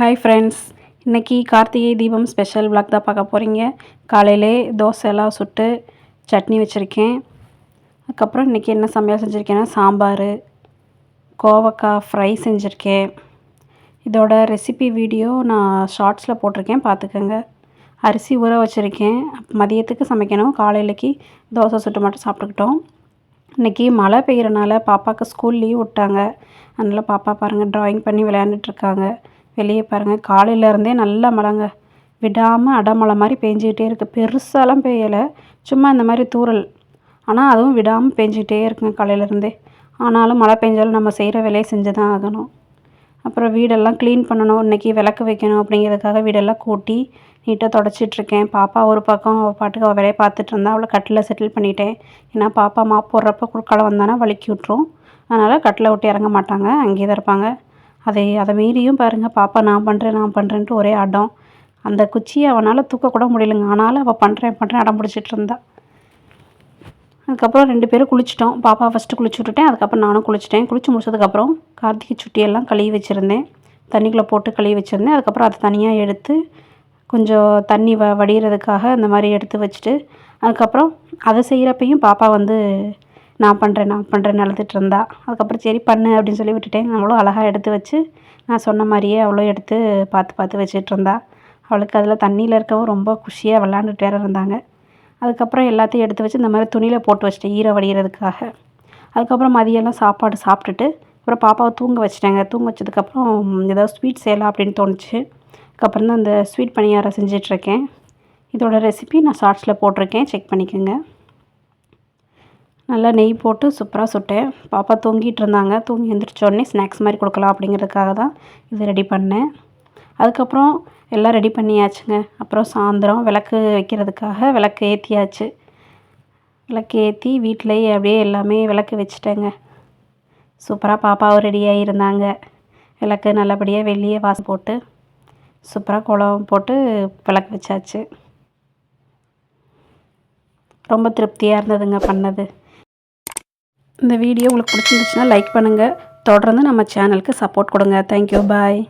Hi friends இன்றைக்கி Karthigai Deepam special vlog தான் பார்க்க போகிறீங்க காலையிலே தோசை எல்லாம் சுட்டு சட்னி வச்சுருக்கேன். அதுக்கப்புறம் இன்றைக்கி என்ன சமையல் செஞ்சுருக்கேன்னா சாம்பார் கோவக்காய் ஃப்ரை செஞ்சுருக்கேன். இதோட ரெசிபி வீடியோ நான் ஷார்ட்ஸில் போட்டிருக்கேன் பார்த்துக்கோங்க. அரிசி ஊற வச்சுருக்கேன். மதியத்துக்கு சமைக்கணும். காலையிலக்கு தோசை சுட்டு மட்டும் சாப்பிட்டுக்கிட்டோம். இன்றைக்கி மழை பெய்கிறனால பாப்பாவுக்கு ஸ்கூல் லீவ் விட்டாங்க. அதனால் பாப்பா பாருங்கள் ட்ராயிங் பண்ணி விளையாண்டுட்ருக்காங்க வெளியே பாருங்கள் காலையிலேருந்தே நல்ல மழைங்க. விடாமல் அடமழை மாதிரி பெஞ்சிக்கிட்டே இருக்குது பெருசாலாம் பெய்யலை. சும்மா இந்த மாதிரி தூறல். ஆனால் அதுவும் விடாமல் பெஞ்சிக்கிட்டே இருக்குங்க காலையிலேருந்தே ஆனாலும் மழை பெஞ்சாலும் நம்ம செய்கிற வேலையை செஞ்சு தான் ஆகணும். அப்புறம் வீடெல்லாம் க்ளீன் பண்ணணும். இன்றைக்கி விளக்கு வைக்கணும் அப்படிங்கிறதுக்காக வீடெல்லாம் கூட்டி நீட்டாக தொடச்சிட்ருக்கேன் பாப்பா ஒரு பக்கம் அவள் பாட்டுக்கு அவள் வேலையை பார்த்துட்டு இருந்தா. அவளை கட்டில் செட்டில் பண்ணிட்டேன். ஏன்னா பாப்பா மாப் போடுறப்ப குறுக்கால வந்தானா வலிக்கி விட்ரும் அதனால் கட்டில் விட்டு இறங்க மாட்டாங்க. அங்கேயே தான் இருப்பாங்க. அதை அதை மீறியும் பாருங்கள் பாப்பா நான் பண்ணுறேன் நான் பண்ணுறேன்ட்டு ஒரே அடம். அந்த குச்சியை அவனால் தூக்கக்கூட முடியலங்க. ஆனாலும் அவள் பண்ணுறேன் பண்ணுறேன் அடம் பிடிச்சிட்டு இருந்தா. அதுக்கப்புறம் ரெண்டு பேரும் குளிச்சிட்டோம். பாப்பா ஃபஸ்ட்டு குளிச்சு விட்டுட்டேன். அதுக்கப்புறம் நானும் குளிச்சிட்டேன். குளிச்சு முடிச்சதுக்கப்புறம் கார்த்திகை சுட்டியெல்லாம் கழுவி வச்சுருந்தேன். தண்ணிக்குள்ளே போட்டு கழுவி வச்சுருந்தேன். அதுக்கப்புறம் அதை தனியாக எடுத்து கொஞ்சம் தண்ணி வ வடிகிறதுக்காக இந்த மாதிரி எடுத்து வச்சுட்டு அதுக்கப்புறம் அதை செய்கிறப்பையும் பாப்பா வந்து நான் பண்ணுறேன் நான் பண்ணுறேன்னு அழுதுட்டு இருந்தா. அதுக்கப்புறம் சரி பண்ணு அப்படின்னு சொல்லி விட்டுட்டேன். அவளும் அழகாக எடுத்து வச்சு நான் சொன்ன மாதிரியே அவளும் எடுத்து பார்த்து பார்த்து வச்சுட்டு இருந்தா. அவளுக்கு அதில் தண்ணியில் இருக்கவும் ரொம்ப குஷியாக விளாண்டுட்டு இருந்தாங்க. அதுக்கப்புறம் எல்லாத்தையும் எடுத்து வச்சு இந்த மாதிரி துணியில் போட்டு வச்சிட்டேன் ஈர வடிகிறதுக்காக. அதுக்கப்புறம் மதியம்லாம் சாப்பாடு சாப்பிட்டுட்டு அப்புறம் பாப்பாவை தூங்க வச்சிட்டேங்க. தூங்க வச்சதுக்கப்புறம் ஏதாவது ஸ்வீட் செய்யலாம் அப்படின்னு தோணுச்சு. அதுக்கப்புறம் தான் அந்த ஸ்வீட் பணியாரம் செஞ்சிட்ருக்கேன் இதோட ரெசிபி நான் ஷார்ட்ஸில் போட்டிருக்கேன். செக் பண்ணிக்கோங்க. நல்லா நெய் போட்டு சூப்பராக சுட்டேன். பாப்பா தூங்கிட்டு இருந்தாங்க தூங்கி எழுந்திரிச்சோடனே ஸ்நாக்ஸ் மாதிரி கொடுக்கலாம் அப்படிங்கிறதுக்காக தான் இது ரெடி பண்ணேன். அதுக்கப்புறம் எல்லாம் ரெடி பண்ணியாச்சுங்க. அப்புறம் சாயந்தரம் விளக்கு வைக்கிறதுக்காக விளக்கு ஏற்றியாச்சு விளக்கு ஏற்றி வீட்டிலேயே அப்படியே எல்லாமே விளக்கு வச்சுட்டேங்க. சூப்பராக பாப்பாவும் ரெடியாக இருந்தாங்க. விளக்கு நல்லபடியாக வெளியே வாசம் போட்டு சூப்பராக குளம் போட்டு விளக்கு வச்சாச்சு. ரொம்ப திருப்தியாக இருந்ததுங்க பண்ணது. இந்த வீடியோ உங்களுக்கு பிடிச்சிருந்துச்சுன்னா லைக் பண்ணுங்கள் தொடர்ந்து நம்ம சேனலுக்கு சப்போர்ட் கொடுங்க. Thank you bye